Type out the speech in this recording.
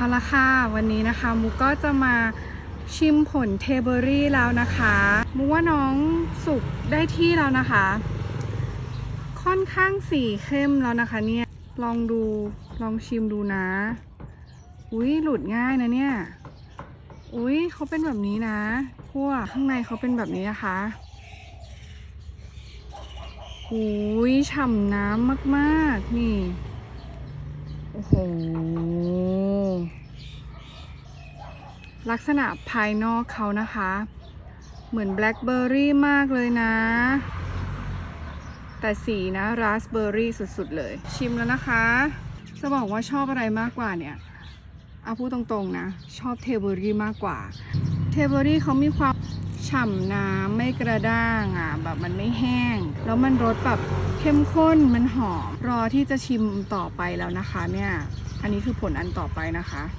เอาละค่ะ วันนี้นะคะมุกก็จะมาชิมผลเทเบอรี่แล้วนะคะมุกว่าน้องสุกได้ที่แล้วนะคะ ค่อนข้างสีเข้มแล้วนะคะเนี่ยลองดูลองชิมดูนะ อุ้ยหลุดง่ายนะเนี่ยอุ้ยเขาเป็นแบบนี้นะขั้วข้างในเขาเป็นแบบนี้นะคะอุ้ยฉ่ำน้ำมาก ๆ นี่ โอ้โห ลักษณะภายนอกเขานะคะ เหมือนแบล็คเบอร์รี่มากเลยนะ แต่สีนะราสเบอร์รี่สุดๆเลย ชิมแล้วนะคะ จะบอกว่าชอบอะไรมากกว่าเนี่ย เอาพูดตรงๆนะ ชอบเทเบอร์รี่มากกว่า เทเบอร์รี่เขามีความฉ่ำน้ำไม่กระด้างอะแบบมันไม่แห้ง แล้วมันรสแบบเข้มข้นมันหอม รอที่จะชิมต่อไปแล้วนะคะเนี่ย อันนี้คือผลอันต่อไปนะคะ